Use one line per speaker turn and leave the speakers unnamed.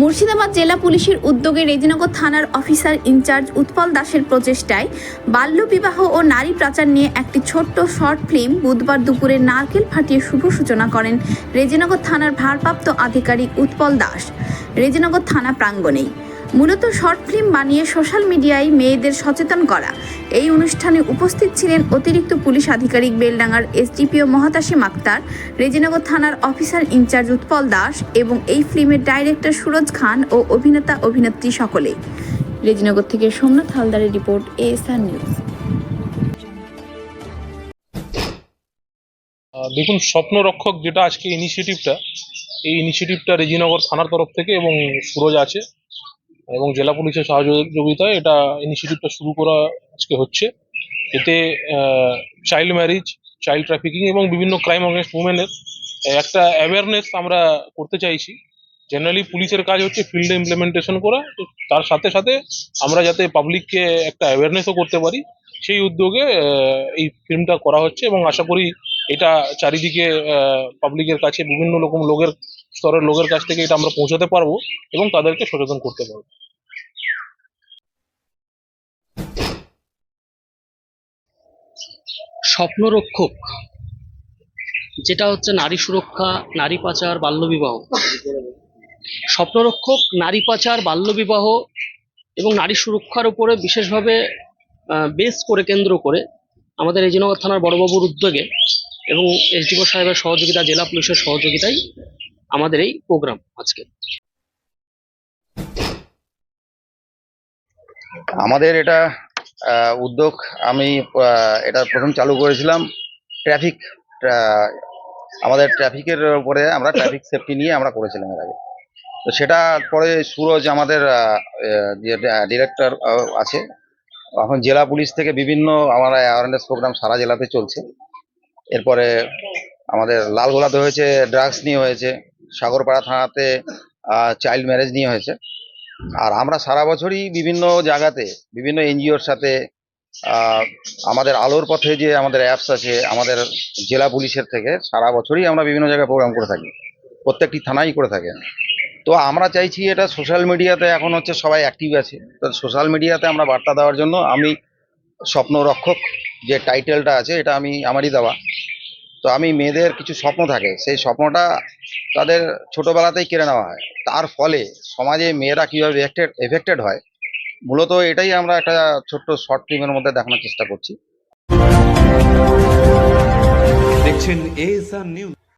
মুর্শিদাবাদ জেলা পুলিশের উদ্যোগে রেজিনগর থানার অফিসার ইনচার্জ উৎপল দাসের প্রচেষ্টায় বাল্যবিবাহ ও নারী পাচার নিয়ে একটি ছোট্ট শর্ট ফিল্ম বুধবার দুপুরে নারকেল ফাটিয়ে শুভ সূচনা করেন রেজিনগর থানার ভারপ্রাপ্ত আধিকারিক উৎপল দাস। রেজিনগর থানা প্রাঙ্গণেই। মূলত শর্ট ফিল্ম বানিয়ে সোশ্যাল মিডিয়ায় মেয়েদের সচেতন করা। এই অনুষ্ঠানে উপস্থিত ছিলেন অতিরিক্ত পুলিশ আধিকারিক বেলডাঙ্গার এসডিপিও মহাতাসিম আক্তার, রেজিনগর থানার অফিসার ইনচার্জ উৎপল দাস এবং এই ফিল্মের ডাইরেক্টর সুরজ খান ও অভিনেতা অভিনেত্রী সকলে। রেজিনগর থেকে সোমনাথ হালদারের রিপোর্ট, এএসআর নিউজ।
দেখুন স্বপ্ন রক্ষক যেটা আজকে ইনিশিয়েটিভটা এই ইনিশিয়েটিভটা রেজিনগর থানার তরফ থেকে এবং সুরজ আছে। এবং জেলা পুলিশের সহযোগিতায় এটা ইনিশিয়েটিভটা শুরু করা আজকে হচ্ছে। এতে চাইল্ড ম্যারেজ চাইল্ড ট্রাফিকিং এবং বিভিন্ন ক্রাইম অগেনস্ট উমেনের একটা অ্যাওয়ারনেস আমরা করতে চাইছি। জেনারেলি পুলিশের কাজ হচ্ছে ফিল্ডে ইমপ্লিমেন্টেশন করা। তো তার সাথে সাথে আমরা যাতে পাবলিককে একটা অ্যাওয়ারনেসও করতে পারি, সেই উদ্যোগে এই ফিল্মটা করা হচ্ছে এবং আশা করি এটা চারিদিকে পাবলিকের কাছে বিভিন্ন রকম লোকের স্তরের লোকের কাছ থেকে এটা আমরা পৌঁছাতে পারব এবং তাদেরকে সচেতন করতে পারব।
স্বপ্নরক্ষক, যেটা হচ্ছে নারী সুরক্ষা, নারী পাচার বাল্যবিবাহ স্বপ্নরক্ষক, নারী পাচার বাল্যবিবাহ এবং নারী সুরক্ষার উপরে বিশেষভাবে বেস করে কেন্দ্র করে আমাদের এজিনগর থানার বড়বাবুর উদ্যোগে এবং এসডিও সাহেবের সহযোগিতা জেলা পুলিশের সহযোগিতায় আমাদের এই প্রোগ্রাম আজকে।
আমাদের এটা উদ্যোগ আমি এটা প্রথম চালু করেছিলাম ট্রাফিক আমাদের ট্রাফিকের উপরে আমরা ট্রাফিক সেফটি নিয়ে আমরা করেছিলাম এর আগে। তো সেটা পরে সুরজ আমাদের যে ডিরেক্টর আছে, এখন জেলা পুলিশ থেকে বিভিন্ন আমার অ্যাওয়ারনেস প্রোগ্রাম সারা জেলাতে চলছে। এরপরে আমাদের লালগোলাতে হয়েছে ড্রাগস নিয়ে হয়েছে, সাগরপাড়া থানাতে চাইল্ড ম্যারেজ নিয়ে হয়েছে। আর আমরা সারা বছরই বিভিন্ন জায়গাতে, বিভিন্ন এনজিওর সাথে আমাদের আলোর পথে যে আমাদের অ্যাপস আছে, আমাদের জেলা পুলিশের থেকে সারা বছরই আমরা বিভিন্ন জায়গায় প্রোগ্রাম করে থাকি। প্রত্যেকটি থানাই করে থাকে। তো আমরা চাইছি এটা সোশ্যাল মিডিয়াতে এখন হচ্ছে সবাই অ্যাক্টিভ আছে। তো সোশ্যাল মিডিয়াতে আমরা বার্তা দেওয়ার জন্য আমি স্বপ্ন রক্ষক যে টাইটেলটা আছে, এটা আমি আমারই দেওয়া। তো আমি মেয়েদের কিছু স্বপ্ন থাকে, সেই স্বপ্নটা তাদের ছোটোবেলাতেই কেড়ে নেওয়া হয়। তার ফলে সমাজে মেয়েরা কীভাবে এফেক্টেড এফেক্টেড হয়, মূলত এটাই আমরা একটা ছোট্ট শর্ট ফিল্মের মধ্যে দেখানোর চেষ্টা করছি।
দেখছেন এএসআর নিউজ